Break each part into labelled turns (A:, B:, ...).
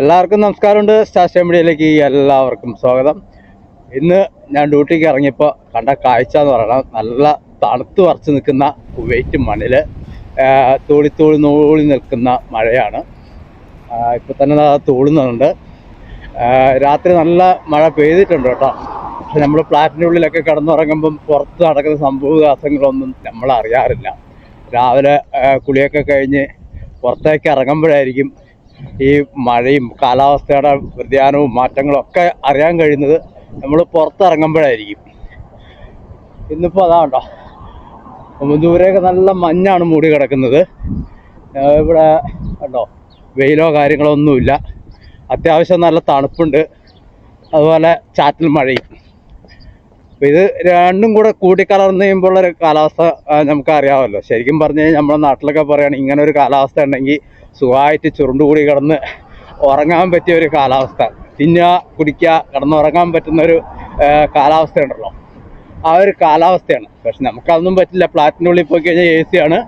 A: എല്ലാവർക്കും നമസ്കാരമുണ്ട്. സ്റ്റാർ മീഡിയയിലേക്ക് എല്ലാവർക്കും സ്വാഗതം. ഇന്ന് ഞാൻ ഡ്യൂട്ടിക്ക് ഇറങ്ങിയപ്പോൾ കണ്ട കാഴ്ച എന്ന് പറയണം. നല്ല തണുത്ത് വറച്ച് നിൽക്കുന്ന കുവൈറ്റ് മണ്ണിൽ തൂളി നൂളി നിൽക്കുന്ന മഴയാണ്. ഇപ്പോൾ തന്നെ തൂളുന്നുണ്ട്. രാത്രി നല്ല മഴ പെയ്തിട്ടുണ്ട് കേട്ടോ. പക്ഷെ നമ്മൾ ഫ്ലാറ്റിന്റെ ഉള്ളിലൊക്കെ കിടന്നുറങ്ങുമ്പം പുറത്ത് നടക്കുന്ന സംഭവവികാസങ്ങളൊന്നും നമ്മൾ അറിയാറില്ല രാവിലെ കുളിയൊക്കെ കഴിഞ്ഞ് പുറത്തേക്ക് ഇറങ്ങുമ്പോഴായിരിക്കും ഈ മഴയും കാലാവസ്ഥയുടെ വ്യതിയാനവും മാറ്റങ്ങളും ഒക്കെ അറിയാൻ കഴിയുന്നത് നമ്മൾ പുറത്തിറങ്ങുമ്പോഴായിരിക്കും. ഇന്നിപ്പോൾ അതാണ്ടോ ദൂരെയൊക്കെ നല്ല മഞ്ഞാണ് മൂടി കിടക്കുന്നത്. ഇവിടെ കണ്ടോ വെയിലോ കാര്യങ്ങളോ ഒന്നുമില്ല. അത്യാവശ്യം നല്ല തണുപ്പുണ്ട്. അതുപോലെ ചാറ്റൽ മഴയും. അപ്പോൾ ഇത് രണ്ടും കൂടെ കൂട്ടിക്കലർന്ന് കഴിയുമ്പോൾ ഒരു കാലാവസ്ഥ നമുക്ക് അറിയാമല്ലോ ശരിക്കും പറഞ്ഞു കഴിഞ്ഞാൽ നമ്മുടെ നാട്ടിലൊക്കെ പറയുകയാണെങ്കിൽ ഇങ്ങനെ ഒരു കാലാവസ്ഥ ഉണ്ടെങ്കിൽ സുഖമായിട്ട് ചുരുണ്ടുകൂടി കിടന്ന് ഉറങ്ങാൻ പറ്റിയ ഒരു കാലാവസ്ഥ. തിന്നുക കുടിക്കുക കിടന്നുറങ്ങാൻ പറ്റുന്ന ഒരു കാലാവസ്ഥ ഉണ്ടല്ലോ ആ ഒരു കാലാവസ്ഥയാണ്. പക്ഷെ നമുക്കതൊന്നും പറ്റില്ല. ഫ്ലാറ്റിന്റെ ഉള്ളിൽ പോയി കഴിഞ്ഞാൽ എ സി ആണ്.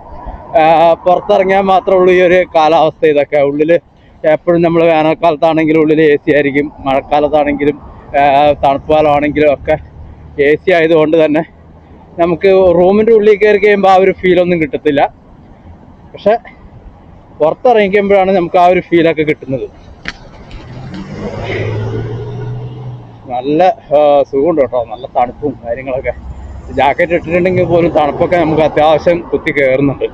A: പുറത്തിറങ്ങിയാൽ മാത്രമേ ഉള്ളൂ ഈ ഒരു കാലാവസ്ഥ ഇതൊക്കെ. ഉള്ളിൽ എപ്പോഴും നമ്മൾ വേനൽക്കാലത്താണെങ്കിലും ഉള്ളിൽ എ സി ആയിരിക്കും. മഴക്കാലത്താണെങ്കിലും ആ, തണുപ്പ് കാലമാണെങ്കിലും ഒക്കെ എ സി ആയതുകൊണ്ട് തന്നെ നമുക്ക് റൂമിന്റെ ഉള്ളിൽ കയറി കഴിയുമ്പോൾ ആ ഒരു ഫീലൊന്നും കിട്ടത്തില്ല. പക്ഷെ പുറത്തിറങ്ങിക്കുമ്പോഴാണ് നമുക്ക് ആ ഒരു ഫീലൊക്കെ കിട്ടുന്നത്. നല്ല സുഖമുണ്ട് കേട്ടോ. നല്ല തണുപ്പും കാര്യങ്ങളൊക്കെ. ജാക്കറ്റ് ഇട്ടിട്ടുണ്ടെങ്കിൽ പോലും തണുപ്പൊക്കെ നമുക്ക് അത്യാവശ്യം കുത്തി കയറുന്നുണ്ട്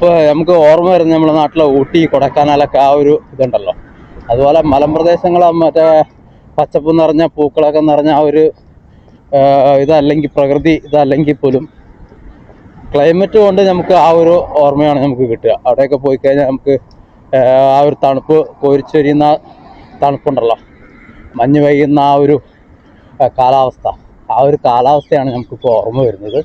A: ഇപ്പൊ നമുക്ക് ഓർമ്മ വരുന്ന നമ്മുടെ നാട്ടിലെ ഊട്ടി കൊടക്കാനാലൊക്കെ ആ ഒരു ഇതുണ്ടല്ലോ. അതുപോലെ മലമ്പ്രദേശങ്ങൾ മറ്റേ പച്ചപ്പ് നിറഞ്ഞ പൂക്കളൊക്കെ നിറഞ്ഞ ആ ഒരു ഇതല്ലെങ്കിൽ പ്രകൃതി ഇതല്ലെങ്കിൽ പോലും. ക്ലൈമറ്റ് കൊണ്ട് നമുക്ക് ആ ഒരു ഓർമ്മയാണ് നമുക്ക് കിട്ടുക. അവിടെയൊക്കെ പോയി കഴിഞ്ഞാൽ നമുക്ക് ആ, ഒരു തണുപ്പ് കോരിച്ചൊരിയുന്ന തണുപ്പുണ്ടല്ലോ. മഞ്ഞ് പെയ്യുന്ന ആ ഒരു കാലാവസ്ഥ. ആ ഒരു കാലാവസ്ഥയാണ് നമുക്കിപ്പോൾ ഓർമ്മ വരുന്നത്.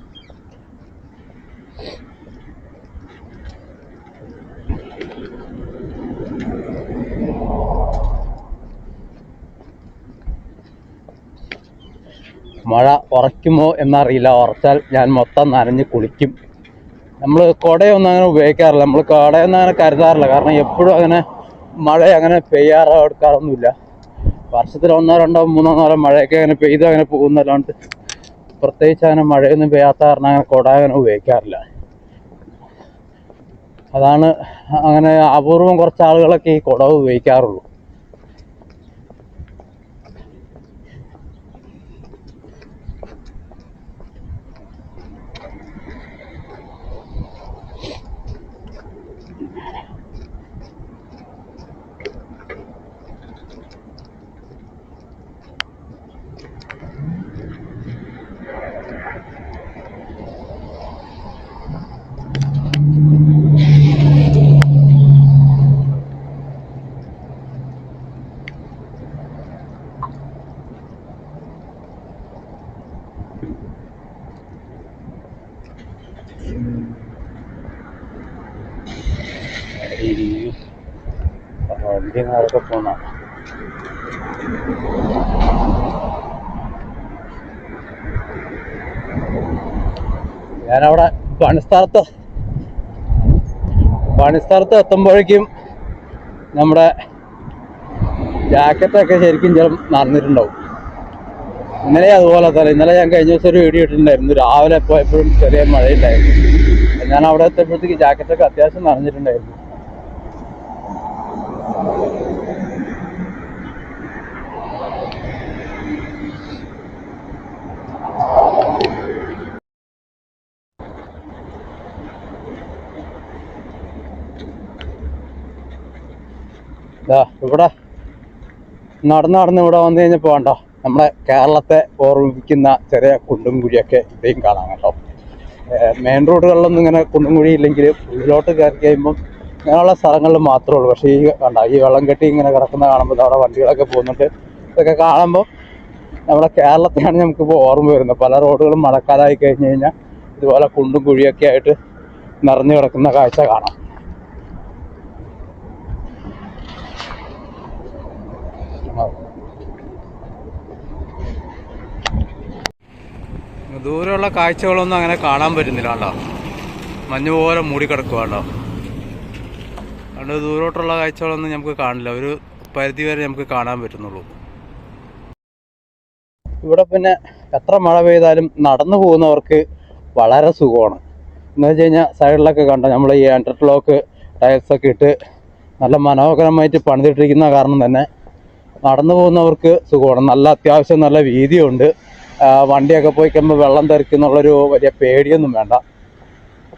A: മഴ ഉറയ്ക്കുമോ എന്നറിയില്ല. ഉറച്ചാൽ ഞാൻ മൊത്തം നനഞ്ഞ് കുളിക്കും. നമ്മൾ കുടയൊന്നും അങ്ങനെ ഉപയോഗിക്കാറില്ല. നമ്മൾ കുടയൊന്നും അങ്ങനെ കരുതാറില്ല. കാരണം എപ്പോഴും അങ്ങനെ മഴ അങ്ങനെ പെയ്യാറോ എടുക്കാറൊന്നുമില്ല വർഷത്തിൽ ഒന്നോ രണ്ടോ മൂന്നോ നാലോ മഴയൊക്കെ അങ്ങനെ പെയ്ത് അങ്ങനെ പോകുന്നല്ലാണ്ട് പ്രത്യേകിച്ച് അങ്ങനെ മഴയൊന്നും പെയ്യാത്ത കാരണം അങ്ങനെ കുട അങ്ങനെ ഉപയോഗിക്കാറില്ല. അതാണ് അങ്ങനെ അപൂർവം കുറച്ച് ആളുകളൊക്കെ ഈ കുട ഉപയോഗിക്കാറുള്ളൂ ഈ നേരൊക്കെ പോന്ന ഞാനവിടെ പണിസ്ഥലത്ത് പണിസ്ഥലത്ത് എത്തുമ്പോഴേക്കും നമ്മുടെ ജാക്കറ്റൊക്കെ ശരിക്കും ചില നടന്നിട്ടുണ്ടാവും ഇന്നലെ അതുപോലെ തന്നെ ഇന്നലെ ഞാൻ കഴിഞ്ഞ ദിവസം ഒരു വീഡിയോ ഇട്ടിട്ടുണ്ടായിരുന്നു. രാവിലെ പോയപ്പോഴും ചെറിയ മഴയുണ്ടായിരുന്നു. ഞാൻ അവിടെ എത്തിയപ്പോഴത്തേക്ക് ജാക്കറ്റൊക്കെ അത്യാവശ്യം നനഞ്ഞിട്ടുണ്ടായിരുന്നു. ദാ ഇവിടെ നടന്ന് നടന്ന് ഇവിടെ വന്നു കഴിഞ്ഞപ്പോൾ വേണ്ട നമ്മുടെ കേരളത്തെ ഓർമ്മിപ്പിക്കുന്ന ചെറിയ കുണ്ടും കുഴിയൊക്കെ ഇവിടെയും കാണാം കേട്ടോ. മെയിൻ റോഡുകളിലൊന്നും ഇങ്ങനെ കുണ്ടും കുഴി ഉള്ളിലോട്ട് കയറി കഴിയുമ്പം ഇങ്ങനെയുള്ള സ്ഥലങ്ങളിൽ മാത്രമേ ഉള്ളൂ. പക്ഷേ ഈ കണ്ട ഈ വെള്ളം കെട്ടി ഇങ്ങനെ കിടക്കുന്ന കാണുമ്പോൾ അവിടെ വണ്ടികളൊക്കെ പോകുന്നുണ്ട്. ഇതൊക്കെ കാണുമ്പോൾ നമ്മുടെ കേരളത്തിലാണ് നമുക്കിപ്പോൾ ഓർമ്മ വരുന്നത്. പല റോഡുകളും മഴക്കാലമായി കഴിഞ്ഞ് കഴിഞ്ഞാൽ ഇതുപോലെ കുണ്ടും കുഴിയൊക്കെ ആയിട്ട് നിറഞ്ഞു കിടക്കുന്ന കാഴ്ച കാണാം. ദൂരെയുള്ള കാഴ്ചകളൊന്നും അങ്ങനെ കാണാൻ പറ്റുന്നില്ല കേട്ടോ മഞ്ഞ് പോലെ മൂടിക്കിടക്കുക കേട്ടോ അതുകൊണ്ട് ദൂരോട്ടുള്ള കാഴ്ചകളൊന്നും നമുക്ക് കാണില്ല. ഒരു പരിധി വരെ നമുക്ക് കാണാൻ പറ്റുന്നുള്ളൂ. ഇവിടെ പിന്നെ എത്ര മഴ പെയ്താലും നടന്നു പോകുന്നവർക്ക് വളരെ സുഖമാണ്. എന്ന് വെച്ച് കഴിഞ്ഞാൽ സൈഡിലൊക്കെ കണ്ട നമ്മൾ ഈ എന്റർലോക്ക് ടയർസൊക്കെ ഇട്ട് നല്ല മനോഹരമായിട്ട് പണിതിട്ടിരിക്കുന്ന കാരണം തന്നെ നടന്നു പോകുന്നവർക്ക് സുഖമാണ്. നല്ല അത്യാവശ്യം നല്ല വീതിയുണ്ട്. വണ്ടിയൊക്കെ പോയി കഴിയുമ്പോൾ വെള്ളം തെറിക്കുന്നുള്ളൊരു വലിയ പേടിയൊന്നും വേണ്ട.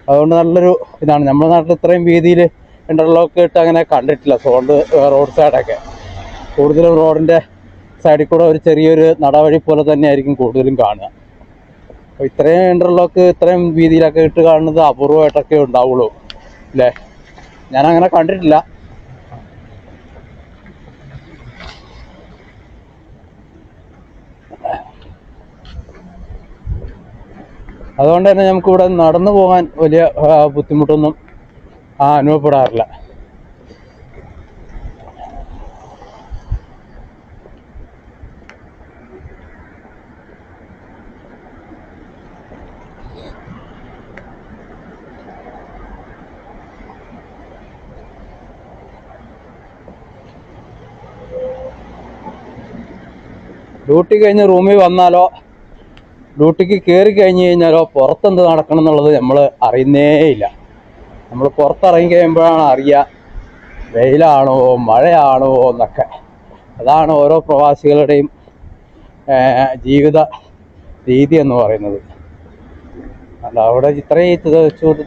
A: അതുകൊണ്ട് നല്ലൊരു ഇതാണ്. നമ്മുടെ നാട്ടിൽ ഇത്രയും വീതിയിൽ ഇന്റർലോക്ക് ഇട്ട് അങ്ങനെ കണ്ടിട്ടില്ല. സോണ്ട് റോഡ് സൈഡൊക്കെ കൂടുതലും റോഡിന്റെ സൈഡിൽ കൂടെ ഒരു ചെറിയൊരു നടവഴി പോലെ തന്നെ ആയിരിക്കും കൂടുതലും കാണുക. അപ്പോൾ ഇത്രയും ഇന്റർലോക്ക് ഇത്രയും വീതിയിലൊക്കെ ഇട്ട് കാണുന്നത് അപൂർവമായിട്ടൊക്കെ ഉണ്ടാവുള്ളൂ. അല്ലേ ഞാൻ അങ്ങനെ കണ്ടിട്ടില്ല. അതുകൊണ്ട് തന്നെ നമുക്ക് ഇവിടെ നടന്നു പോകാൻ വലിയ ബുദ്ധിമുട്ടൊന്നും അനുഭവപ്പെടാറില്ല. ഡ്യൂട്ടി കഴിഞ്ഞ് റൂമിൽ വന്നാലോ? ഡ്യൂട്ടിക്ക് കയറി കഴിഞ്ഞ് കഴിഞ്ഞാലോ പുറത്തെന്ത് നടക്കണം എന്നുള്ളത് നമ്മൾ അറിയുന്നേയില്ല നമ്മൾ പുറത്തിറങ്ങി കഴിയുമ്പോഴാണ് അറിയുക വെയിലാണോ മഴയാണോ എന്നൊക്കെ. അതാണ് ഓരോ പ്രവാസികളുടെയും ജീവിത രീതി എന്ന് പറയുന്നത്. അല്ല അവിടെ ഇത്രയും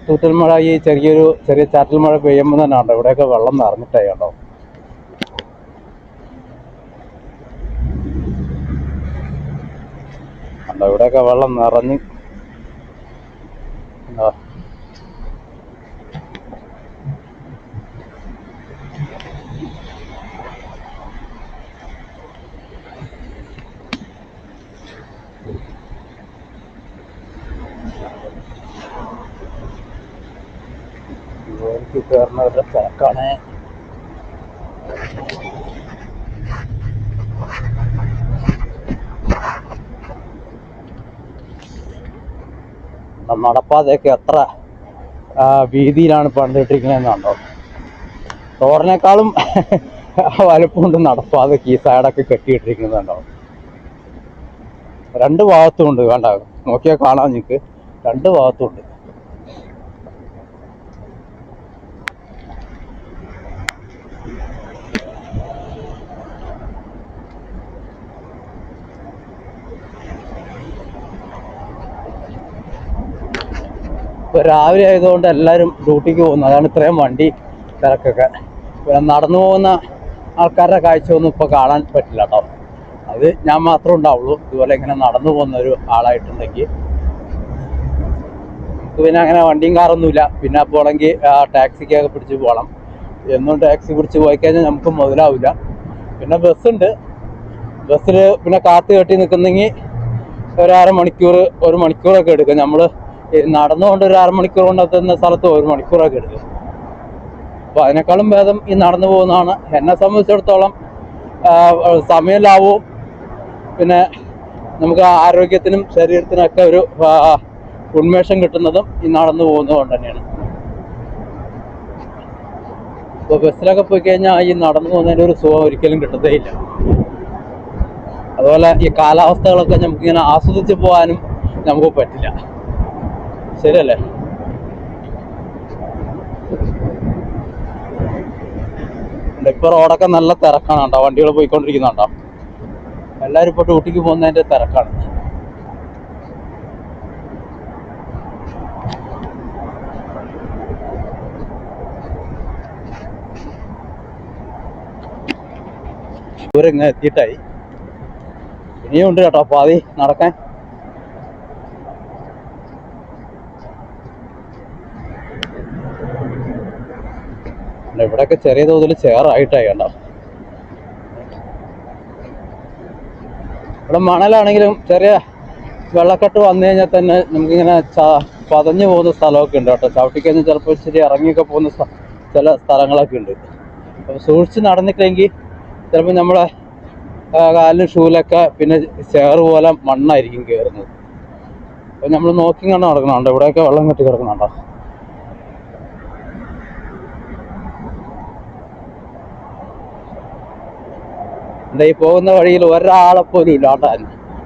A: തൂറ്റൽ മഴ ഈ ചെറിയൊരു ചെറിയ ചാറ്റൽ മഴ പെയ്യുമ്പോൾ തന്നെ ഉണ്ടോ? ഇവിടെയൊക്കെ വെള്ളം നിറഞ്ഞിട്ടേ ഉണ്ടോ? ഇവിടെയൊക്കെ വെള്ളം നിറഞ്ഞ്. ജോലിക്ക് കയറുന്നവരുടെ തിരക്കാണ് നടപ്പാതയൊക്കെ എത്ര വീതിയിലാണ് പണിതിട്ടിരിക്കുന്നതെന്നുണ്ടോ റോഡിനേക്കാളും വലുപ്പമുണ്ട് നടപ്പാതയ്ക്ക് ഈ സൈഡൊക്കെ കെട്ടിയിട്ടിരിക്കുന്നതുണ്ടോ രണ്ട് ഭാഗത്തും ഉണ്ട് വേണ്ട നോക്കിയാൽ കാണാം നിങ്ങൾക്ക്. രണ്ട് ഭാഗത്തും ഉണ്ട് ഇപ്പൊ രാവിലെ ആയതുകൊണ്ട് എല്ലാവരും ഡ്യൂട്ടിക്ക് പോകുന്നു. അതാണ് ഇത്രയും വണ്ടി തിരക്കൊക്കെ. നടന്നു പോകുന്ന ആൾക്കാരുടെ കാഴ്ച ഒന്നും ഇപ്പോൾ കാണാൻ പറ്റില്ല കേട്ടോ അത് ഞാൻ മാത്രമേ ഉണ്ടാവുള്ളൂ. ഇതുപോലെ ഇങ്ങനെ നടന്നു പോകുന്ന ഒരു ആളായിട്ടുണ്ടെങ്കിൽ. പിന്നെ അങ്ങനെ വണ്ടിയും കാറൊന്നുമില്ല. പിന്നെ പോകണമെങ്കിൽ ടാക്സിക്കൊക്കെ പിടിച്ച് പോകണം. എന്നും ടാക്സി പിടിച്ച് പോയി കഴിഞ്ഞാൽ നമുക്ക് മുതലാവില്ല. പിന്നെ ബസ്സുണ്ട്. ബസ്സിൽ പിന്നെ കാത്തു കെട്ടി നിൽക്കുന്നെങ്കിൽ ഒരു അര മണിക്കൂർ ഒരു മണിക്കൂറൊക്കെ എടുക്കും. നമ്മൾ നടന്നുകൊണ്ട് ഒരു അരമണിക്കൂർ കൊണ്ട് എത്തുന്ന സ്ഥലത്ത് ഒരു മണിക്കൂറൊക്കെ എടുക്കും. അപ്പോൾ അതിനേക്കാളും ഭേദം ഈ നടന്നു പോകുന്നതാണ്. എന്നെ സംബന്ധിച്ചിടത്തോളം സമയം ലാഭവും പിന്നെ നമുക്ക് ആരോഗ്യത്തിനും ശരീരത്തിനൊക്കെ ഒരു ഉന്മേഷം കിട്ടുന്നതും ഈ നടന്നു പോകുന്നത് കൊണ്ട് തന്നെയാണ്. ഇപ്പോൾ ബസ്സിലൊക്കെ പോയി കഴിഞ്ഞാൽ ഈ നടന്നു പോകുന്നതിന്റെ ഒരു സുഖം ഒരിക്കലും കിട്ടത്തേ ഇല്ല അതുപോലെ ഈ കാലാവസ്ഥകളൊക്കെ നമുക്ക് ഇങ്ങനെ ആസ്വദിച്ച് പോകാനും നമുക്ക് പറ്റില്ല. ശരിയല്ലേ? ഇപ്പൊ റോഡൊക്കെ നല്ല തിരക്കാണ് കേട്ടോ. വണ്ടികൾ പോയിക്കൊണ്ടിരിക്കുന്നുണ്ടോ? എല്ലാവരും ഇപ്പൊ ഡ്യൂട്ടിക്ക് പോകുന്നതിന്റെ തിരക്കാണ്. ഇവരിങ്ങ് എത്തിയിട്ടായി. ഇനിയും ഉണ്ട് കേട്ടോ. പാതി നടക്കാൻ ഇവിടെയൊക്കെ ചെറിയ തോതിൽ ചേറായിട്ടായി കണ്ട ഇവിടെ മണലാണെങ്കിലും ചെറിയ വെള്ളക്കെട്ട് വന്നു കഴിഞ്ഞാൽ തന്നെ നമുക്കിങ്ങനെ പതഞ്ഞു പോകുന്ന സ്ഥലമൊക്കെ ഉണ്ട് കേട്ടോ. ചവിട്ടിക്കഴിഞ്ഞ് ചിലപ്പോൾ ഇച്ചിരി ഇറങ്ങിയൊക്കെ പോകുന്ന ചില സ്ഥലങ്ങളൊക്കെ ഉണ്ട്. അപ്പോൾ സൂക്ഷിച്ച് നടന്നിട്ടില്ലെങ്കിൽ ചിലപ്പോൾ നമ്മളെ കാലിന് ഷൂലൊക്കെ പിന്നെ ചേറ് പോലെ മണ്ണായിരിക്കും കയറുന്നത് അപ്പോൾ നമ്മൾ നോക്കി കണ്ട്? നടക്കണുണ്ടോ ഇവിടെയൊക്കെ വെള്ളം കെട്ടി കിടക്കണുണ്ടോ എന്താ ഈ പോകുന്ന വഴിയിൽ ഒരാളെ പോലും ഇല്ല കേട്ടോ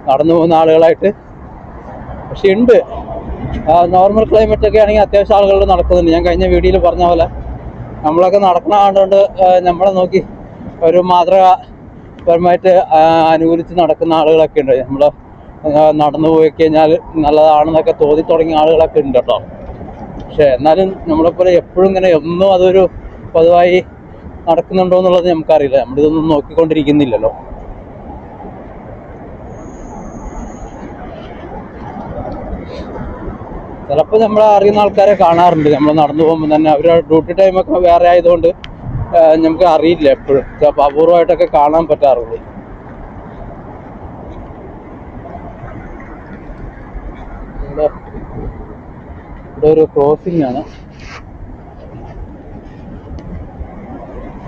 A: നടന്നു പോകുന്ന ആളുകളായിട്ട്. പക്ഷെ ഉണ്ട്. നോർമൽ ക്ലൈമറ്റ് ഒക്കെ ആണെങ്കിൽ അത്യാവശ്യം ആളുകൾ നടക്കുന്നുണ്ട്. ഞാൻ കഴിഞ്ഞ വീഡിയോയിൽ പറഞ്ഞ പോലെ നമ്മളൊക്കെ നടക്കുന്ന കണ്ടുകൊണ്ട് നമ്മളെ നോക്കി ഒരു മാതൃകാപരമായിട്ട് അനുകൂലിച്ച് നടക്കുന്ന ആളുകളൊക്കെ ഉണ്ട്. നമ്മൾ നടന്നു പോയി കഴിഞ്ഞാൽ നല്ലതാണെന്നൊക്കെ തോന്നി തുടങ്ങിയ ആളുകളൊക്കെ ഉണ്ട് കേട്ടോ. പക്ഷെ എന്നാലും നമ്മളെപ്പോലെ എപ്പോഴും ഇങ്ങനെ ഒന്നും അതൊരു പതിവായി നടക്കുന്നുണ്ടോ എന്നുള്ളത് നമുക്കറിയില്ല. നമ്മളിതൊന്നും നോക്കിക്കൊണ്ടിരിക്കുന്നില്ലല്ലോ. ചിലപ്പോൾ നമ്മൾ അറിയുന്ന ആൾക്കാരെ കാണാറുണ്ട്. നമ്മൾ നടന്നു പോകുമ്പോൾ തന്നെ അവരുടെ ഡ്യൂട്ടി ടൈമൊക്കെ വേറെ ആയതുകൊണ്ട് നമുക്ക് അറിയില്ല എപ്പോഴും. ചിലപ്പോൾ അപൂർവമായിട്ടൊക്കെ കാണാൻ പറ്റാറുള്ളൂ. ഇവിടെ ഒരു ക്രോസിംഗ് ആണ്.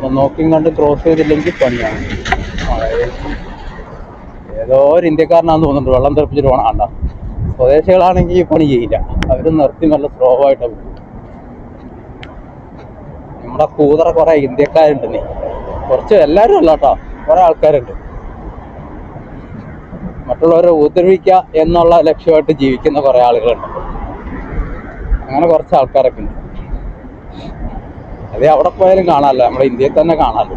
A: നോക്കിയും കണ്ട് ക്രോസ് ചെയ്തില്ലെങ്കിൽ പണിയാണ്. ഏതോ ഒരു ഇന്ത്യക്കാരനാന്ന് തോന്നുന്നുണ്ട്. വെള്ളം തെറിപ്പിച്ചിട്ട് പോകണം കണ്ട സ്വദേശികളാണെങ്കിൽ ഈ പണി ചെയ്യില്ല. അവർ നിർത്തി നല്ല സ്ലോ ആയിട്ട് പോകും നമ്മുടെ കൂതറ കുറെ ഇന്ത്യക്കാരുണ്ട് നീ കുറച്ച് എല്ലാവരും അല്ല കേട്ടോ കുറെ ആൾക്കാരുണ്ട്. മറ്റുള്ളവരെ ഉപദ്രവിക്കുക എന്നുള്ള ലക്ഷ്യമായിട്ട് ജീവിക്കുന്ന കുറെ ആളുകളുണ്ട്. അങ്ങനെ കുറച്ച് ആൾക്കാരൊക്കെ ഉണ്ട്. അത് അവിടെ പോയാലും കാണാമല്ലോ നമ്മുടെ ഇന്ത്യയിൽ തന്നെ കാണാമല്ലോ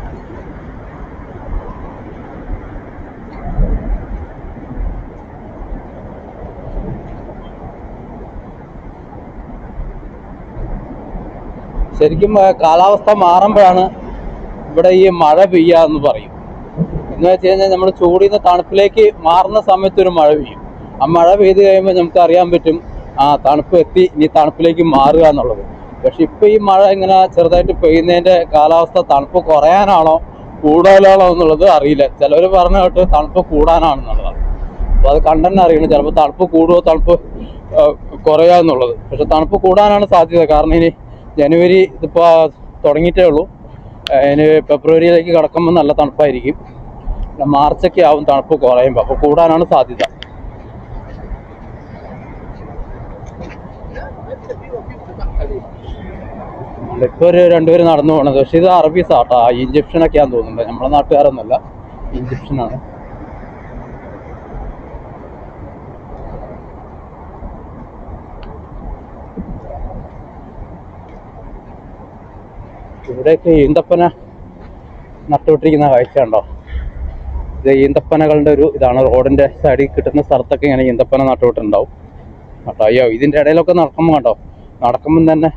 A: ശരിക്കും കാലാവസ്ഥ മാറുമ്പോഴാണ് ഇവിടെ ഈ മഴ പെയ്യുക എന്ന് പറയും. എന്ന് വെച്ച് കഴിഞ്ഞാൽ നമ്മൾ ചൂടിൽ നിന്ന് തണുപ്പിലേക്ക് മാറുന്ന സമയത്ത് ഒരു മഴ പെയ്യും. ആ മഴ പെയ്ത് കഴിയുമ്പോൾ നമുക്ക് അറിയാൻ പറ്റും ആ തണുപ്പ് എത്തി ഇനി തണുപ്പിലേക്ക് മാറുക എന്നുള്ളത്. പക്ഷെ ഇപ്പൊ ഈ മഴ ഇങ്ങനെ ചെറുതായിട്ട് പെയ്യുന്നതിന്റെ കാലാവസ്ഥ തണുപ്പ് കുറയാനാണോ കൂടുതലാണോ എന്നുള്ളത് അറിയില്ല. ചിലവർ പറഞ്ഞ കേട്ട് തണുപ്പ് കൂടാനാണെന്നുള്ളതാണ് അപ്പൊ അത് കണ്ടെന്നെ അറിയണം ചിലപ്പോൾ തണുപ്പ് കൂടുമോ തണുപ്പ് കുറയുക എന്നുള്ളത്. പക്ഷെ തണുപ്പ് കൂടാനാണ് സാധ്യത. കാരണം ഇനി ജനുവരി ഇതിപ്പോ തുടങ്ങിയിട്ടേ ഉള്ളൂ. ഇനി ഫെബ്രുവരിയിലേക്ക് കടക്കുമ്പോൾ നല്ല തണുപ്പായിരിക്കും. മാർച്ചൊക്കെ ആവും തണുപ്പ് കുറയുമ്പോൾ അപ്പോൾ കൂടാനാണ് സാധ്യത. ഇപ്പൊ ഒരു രണ്ടുപേരും നടന്നു പോകണത് പക്ഷെ ഇത് അറബീസ് ആട്ടോ ഒക്കെയാന്ന് തോന്നുന്നുണ്ട് നമ്മളെ നാട്ടുകാരൊന്നുമല്ല. ഈജിപ്ഷ്യനാണ് ഇവിടെയൊക്കെ ഈന്തപ്പന നട്ടുവിട്ടിരിക്കുന്ന കാഴ്ച ഉണ്ടോ ഇത് ഈന്തപ്പനകളുടെ ഒരു ഇതാണ്. റോഡിന്റെ സൈഡിൽ കിട്ടുന്ന സ്ഥലത്തൊക്കെ ഇങ്ങനെ ഈന്തപ്പന നട്ടുവിട്ടുണ്ടാവും അയ്യോ ഇതിന്റെ ഇടയിലൊക്കെ നടക്കുമ്പോൾ കണ്ടോ? നടക്കുമ്പം തന്നെ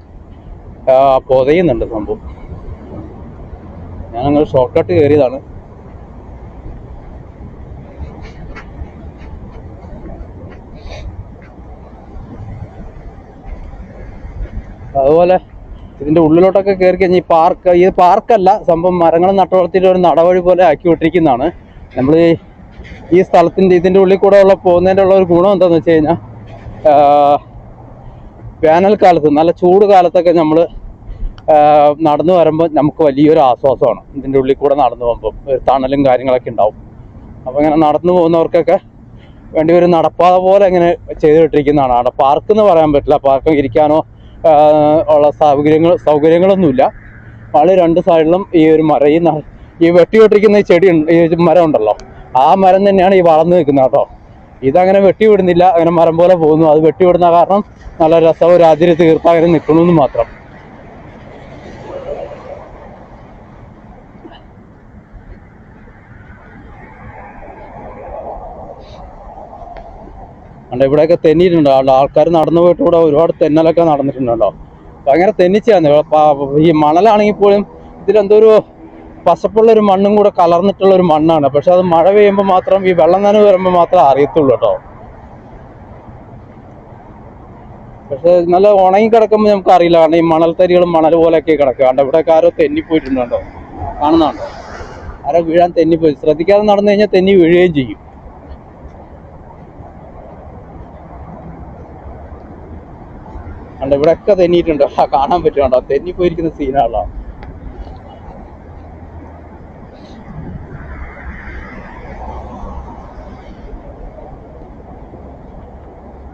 A: പൊതയുന്നുണ്ട് സംഭവം. ഞാൻ അങ്ങനെ ഷോർട്ട് കട്ട് കയറിയതാണ്. അതുപോലെ ഇതിന്റെ ഉള്ളിലോട്ടൊക്കെ കയറി കഴിഞ്ഞാൽ ഈ പാർക്ക് ഈ പാർക്കല്ല സംഭവം മരങ്ങൾ നട്ടുവളർത്തിയിട്ട് ഒരു നടവഴി പോലെ ആക്കി വിട്ടിരിക്കുന്നതാണ്. നമ്മൾ ഈ സ്ഥലത്തിന്റെ ഇതിന്റെ ഉള്ളിൽ കൂടെ ഉള്ള പോകുന്നതിന്റെ ഉള്ള ഒരു ഗുണം എന്താണെന്ന് വെച്ച് കഴിഞ്ഞാൽ വേനൽക്കാലത്ത് നല്ല ചൂട് കാലത്തൊക്കെ നമ്മൾ നടന്നു വരുമ്പോൾ നമുക്ക് വലിയൊരു ആശ്വാസമാണ്. ഇതിന്റെ ഉള്ളിൽ കൂടെ നടന്നു പോകുമ്പോൾ തണലും കാര്യങ്ങളൊക്കെ ഉണ്ടാവും. അപ്പോൾ ഇങ്ങനെ നടന്നു പോകുന്നവർക്കൊക്കെ വേണ്ടി ഒരു നടപ്പാത പോലെ ഇങ്ങനെ ചെയ്തിട്ടിരിക്കുന്നതാണ്. അവിടെ പാർക്ക് എന്ന് പറയാൻ പറ്റില്ല. പാർക്ക് ഇരിക്കാനോ ഉള്ള സൗകര്യങ്ങൾ സൗകര്യങ്ങളൊന്നുമില്ല. വളരെ രണ്ട് സൈഡിലും ഈ ഒരു മരം ഈ ഈ വെട്ടിവിട്ടിരിക്കുന്ന ഈ ചെടി ഈ മരം ഉണ്ടല്ലോ. ആ മരം തന്നെയാണ് ഈ വളർന്നു നിൽക്കുന്നത് കേട്ടോ. ഇതങ്ങനെ വെട്ടിവിടുന്നില്ല. അങ്ങനെ മരം പോലെ പോകുന്നു. അത് വെട്ടിവിടുന്ന കാരണം നല്ല രസവും ഒരു അതിര് തീർത്ത് അങ്ങനെ നിൽക്കണമെന്ന് മാത്രം. കണ്ടോ ഇവിടെയൊക്കെ തെന്നിയിട്ടുണ്ട്. ആൾക്കാർ നടന്നു പോയിട്ട് ഇവിടെ ഒരുപാട് തെന്നലൊക്കെ നടന്നിട്ടുണ്ടോ? ഭയങ്കര തെന്നിച്ചാന്ന് ഈ മണലാണെങ്കിൽ പോലും ഇതിലെന്തോ ഒരു പസപ്പുള്ള ഒരു മണ്ണും കൂടെ കലർന്നിട്ടുള്ള ഒരു മണ്ണാണ്. പക്ഷെ അത് മഴ പെയ്യുമ്പോൾ മാത്രം ഈ വെള്ളം നനവ് വരുമ്പോൾ മാത്രമേ അറിയത്തുള്ളൂ കേട്ടോ. പക്ഷെ നല്ല ഉണങ്ങി കിടക്കുമ്പോൾ നമുക്ക് അറിയില്ല. കാരണം ഈ മണൽത്തരികളും മണൽ പോലെയൊക്കെ കിടക്കുക കണ്ടോ ഇവിടെ ആരോ തെന്നിപ്പോയിട്ടുണ്ടോ കാണുന്നുണ്ടോ? ആരോ വീഴാൻ തെന്നിപ്പോയി ശ്രദ്ധിക്കാതെ നടന്നു കഴിഞ്ഞാൽ തെന്നി വീഴുകയും ചെയ്യും. കണ്ടോ ഇവിടെയൊക്കെ തെന്നിയിട്ടുണ്ട്. കാണാൻ പറ്റും തെന്നി പോയിരിക്കുന്ന സീനാണല്ലോ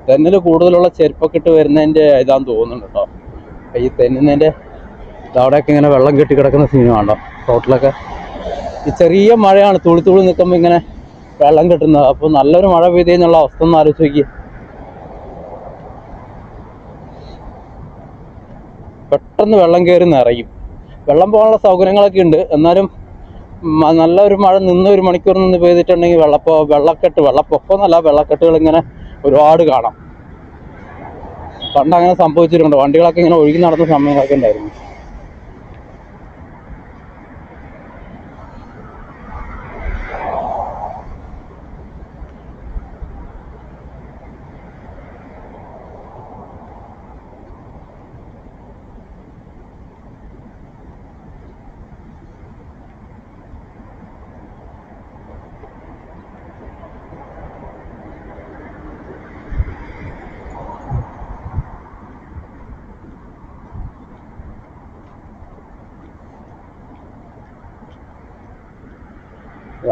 A: തെന്നൽ കൂടുതലുള്ള ചെരുപ്പൊക്കെ ഇട്ട് വരുന്നതിന്റെ ഇതാന്ന് തോന്നുന്നുണ്ട് കേട്ടോ. ഈ തെന്നിന്റെ അവിടെയൊക്കെ ഇങ്ങനെ വെള്ളം കെട്ടി കിടക്കുന്ന സീനുമാണോ റോട്ടിലൊക്കെ ഈ ചെറിയ മഴയാണ് തുളി തുളി നിൽക്കുമ്പോൾ ഇങ്ങനെ വെള്ളം കെട്ടുന്നത്. അപ്പോൾ നല്ലൊരു മഴ പെയ്ത് കഴിഞ്ഞുള്ള അവസ്ഥ ഒന്ന് ആലോചിച്ച് നോക്കി പെട്ടെന്ന് വെള്ളം കയറി നിറയും. വെള്ളം പോകാനുള്ള സൗകര്യങ്ങളൊക്കെ ഉണ്ട്. എന്നാലും നല്ലൊരു മഴ നിന്ന് ഒരു മണിക്കൂർ നിന്ന് പെയ്തിട്ടുണ്ടെങ്കിൽ വെള്ളപ്പോ വെള്ളക്കെട്ട് വെള്ളപ്പൊക്കം എന്നല്ല വെള്ളക്കെട്ടുകൾ ഇങ്ങനെ ഒരുപാട് കാണാം. പണ്ട് അങ്ങനെ സംഭവിച്ചിട്ടുണ്ട് വണ്ടികളൊക്കെ ഇങ്ങനെ ഒഴുകി നടന്ന സമയങ്ങളൊക്കെ ഉണ്ടായിരുന്നു.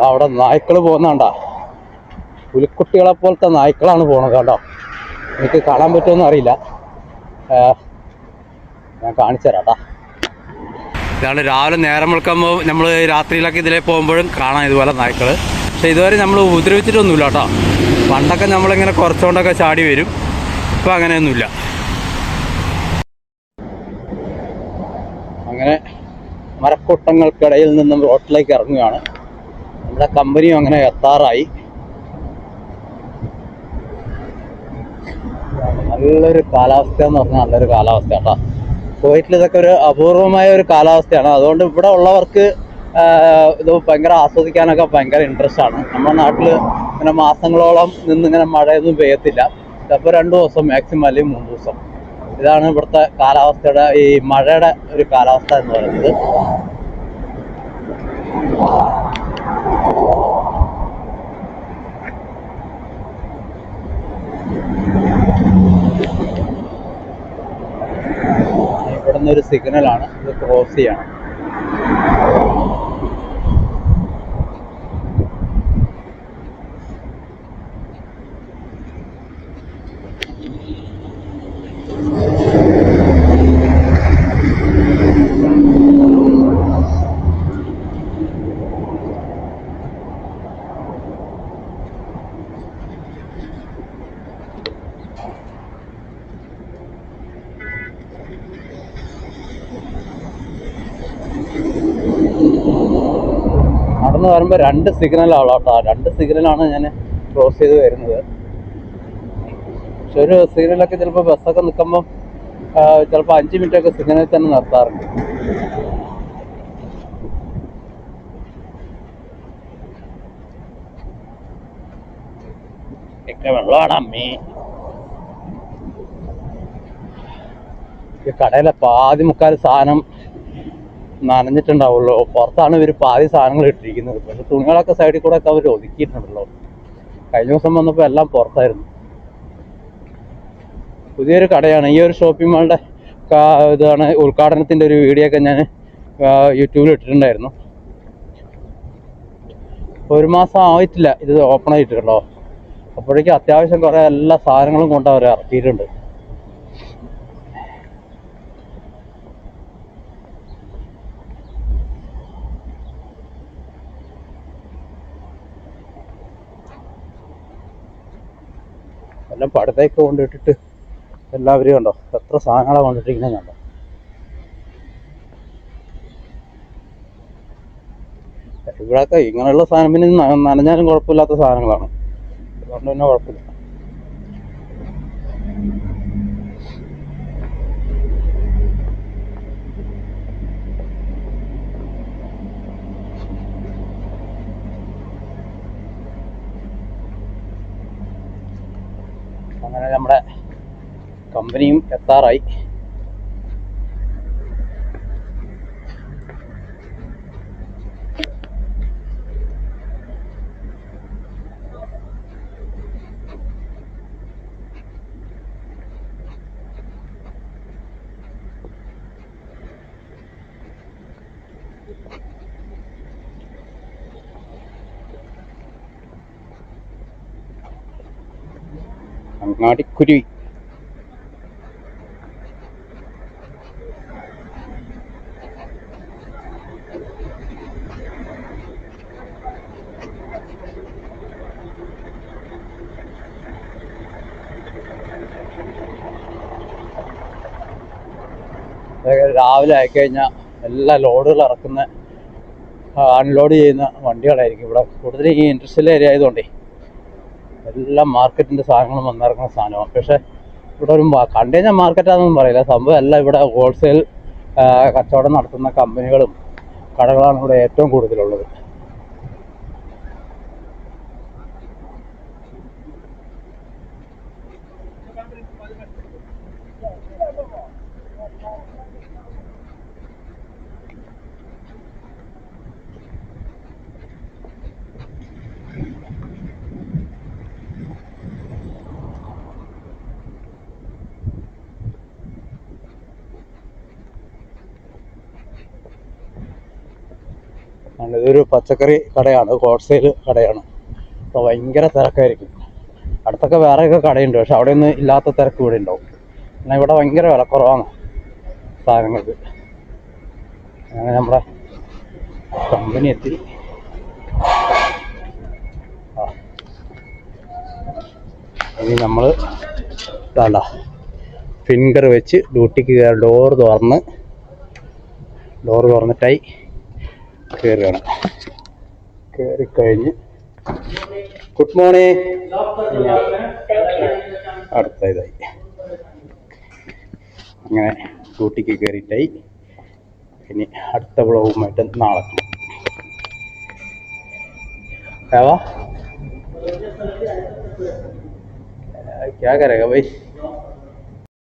A: അവിടെ നായ്ക്കൾ പോകുന്നതാണ്ടാ പുലിക്കുട്ടികളെ പോലത്തെ നായ്ക്കളാണ് പോണത് കേട്ടോ എനിക്ക് കാണാൻ പറ്റുമെന്ന് അറിയില്ല. ഞാൻ കാണിച്ചു തരാം കേട്ടാ ഇതാണ് രാവിലെ നേരം വെളുക്കുമ്പോൾ നമ്മൾ രാത്രിയിലൊക്കെ ഇതിലേ പോകുമ്പോഴും കാണാം ഇതുപോലെ നായ്ക്കൾ പക്ഷെ ഇതുവരെ നമ്മൾ ഉപദ്രവിച്ചിട്ടൊന്നുമില്ല കേട്ടോ പണ്ടൊക്കെ നമ്മളിങ്ങനെ കുറച്ചുകൊണ്ടൊക്കെ ചാടി വരും. ഇപ്പം അങ്ങനെയൊന്നുമില്ല. അങ്ങനെ മരക്കൂട്ടങ്ങൾക്കിടയിൽ നിന്നും റോട്ടിലേക്ക് ഇറങ്ങുകയാണ്. നമ്മുടെ കമ്പനിയും അങ്ങനെ എത്താറായി. നല്ലൊരു കാലാവസ്ഥ എന്ന് പറഞ്ഞാൽ നല്ലൊരു കാലാവസ്ഥ കേട്ടോ. കുവൈറ്റിൽ ഇതൊക്കെ ഒരു അപൂർവമായ ഒരു കാലാവസ്ഥയാണ്. അതുകൊണ്ട് ഇവിടെ ഉള്ളവർക്ക് ഇത് ഭയങ്കര ആസ്വദിക്കാനൊക്കെ ഭയങ്കര ഇൻട്രസ്റ്റ് ആണ്. നമ്മുടെ നാട്ടിൽ ഇങ്ങനെ മാസങ്ങളോളം നിന്ന് ഇങ്ങനെ മഴയൊന്നും പെയ്യത്തില്ല. ചിലപ്പോൾ രണ്ട് ദിവസം മാക്സിമം അല്ലെങ്കിൽ മൂന്ന് ദിവസം. ഇതാണ് ഇവിടുത്തെ കാലാവസ്ഥയുടെ ഈ മഴയുടെ ഒരു കാലാവസ്ഥ എന്ന് പറയുന്നത്. ഇവിടുന്ന് ഒരു സിഗ്നലാണ് ഇത് ക്രോസ് ചെയ്യണം. നടന്നു വരുമ്പോൾ രണ്ട് സിഗ്നലാണ് കേട്ടോ. രണ്ട് സിഗ്നലാണ് ഞാൻ ക്രോസ് ചെയ്ത് വരുന്നത്. പക്ഷെ ഒരു സിഗ്നലൊക്കെ ചിലപ്പോൾ ബസ്സൊക്കെ നിൽക്കുമ്പം ചിലപ്പോൾ അഞ്ച് മിനിറ്റ് ഒക്കെ സിഗ്നലിൽ തന്നെ നിർത്താറുണ്ട്. വെള്ളമാണ് അമ്മേ. ഈ കടയിലെ പാതി മുക്കാൽ സാധനം നനഞ്ഞിട്ടുണ്ടാവുള്ളൂ. പുറത്താണ് ഇവർ പാതി സാധനങ്ങൾ ഇട്ടിരിക്കുന്നത്. പക്ഷെ തുണികളൊക്കെ സൈഡിൽ കൂടെ ഒക്കെ അവർ ഒതുക്കിയിട്ടുണ്ടല്ലോ. കഴിഞ്ഞ ദിവസം വന്നപ്പോൾ എല്ലാം പുറത്തായിരുന്നു. പുതിയൊരു കടയാണ്. ഈ ഒരു ഷോപ്പിംഗ് മാളിന്റെ ഇതാണ് ഉദ്ഘാടനത്തിന്റെ ഒരു വീഡിയോ ഒക്കെ ഞാൻ യൂട്യൂബിൽ ഇട്ടിട്ടുണ്ടായിരുന്നു. ഒരു മാസം ആയിട്ടില്ല ഇത് ഓപ്പൺ ആയിട്ടുണ്ടോ അപ്പോഴേക്കും അത്യാവശ്യം കുറേ എല്ലാ സാധനങ്ങളും കൊണ്ട് അവർ ഇറക്കിയിട്ടുണ്ട്. എല്ലാം പടത്തേക്ക് കൊണ്ടിട്ടിട്ട് എല്ലാവരും കണ്ടോ? എത്ര സാധനങ്ങളാണ് കൊണ്ടിട്ടിരിക്കുന്നത് കണ്ടോ? ഇവിടെയൊക്കെ ഇങ്ങനെയുള്ള സാധനം പിന്നെ നനഞ്ഞാലും കുഴപ്പമില്ലാത്ത സാധനങ്ങളാണ്. അതുകൊണ്ട് തന്നെ കുഴപ്പമില്ല. കമ്പനിയും എത്താറായി. അങ്ങാടിക്കുരുവി. രാവിലെ ആയിക്കഴിഞ്ഞാൽ എല്ലാ ലോഡുകൾ ഇറക്കുന്ന അൺലോഡ് ചെയ്യുന്ന വണ്ടികളായിരിക്കും. ഇവിടെ കൂടുതൽ ഈ ഇൻഡസ്ട്രിയൽ ഏരിയ ആയതുകൊണ്ടേ എല്ലാം മാർക്കറ്റിന്റെ സാധനങ്ങളും വന്നിറങ്ങുന്ന സാധനമാണ്. പക്ഷേ ഇവിടെ ഒരു കണ്ടെയ്നർ മാർക്കറ്റാണെന്ന് കഴിഞ്ഞാൽ പറയില്ല. സംഭവം എല്ലാം ഇവിടെ ഹോൾസെയിൽ കച്ചവടം നടത്തുന്ന കമ്പനികളും കടകളാണ് ഇവിടെ ഏറ്റവും കൂടുതലുള്ളത് ആണ് ഇതൊരു പച്ചക്കറി കടയാണ് ഹോൾസെയിൽ കടയാണ്. അപ്പോൾ ഭയങ്കര തിരക്കായിരിക്കും. അടുത്തൊക്കെ വേറെയൊക്കെ കടയുണ്ട് പക്ഷെ അവിടെ ഒന്നും ഇല്ലാത്ത തിരക്ക് ഇവിടെ ഉണ്ടാവും. എന്നാൽ ഇവിടെ ഭയങ്കര വിലക്കുറവാണ് സാധനങ്ങൾക്ക്. അങ്ങനെ നമ്മുടെ കമ്പനി എത്തി. ഇനി നമ്മൾ വേണ്ട ഫിംഗർ വെച്ച് ഡ്യൂട്ടിക്ക് കയറി ഡോർ തുറന്ന് ഡോർ തുറന്നിട്ടായി കയറുകയാണ് കയറിക്കഴിഞ്ഞ് ഗുഡ് മോർണിംഗ് അടുത്ത ഇതായി അങ്ങനെ ഡ്യൂട്ടിക്ക് കയറിയിട്ടായി ഇനി അടുത്ത ബ്ലോഗുമായിട്ട് നാളെ കാണാം क्या करेगा भाई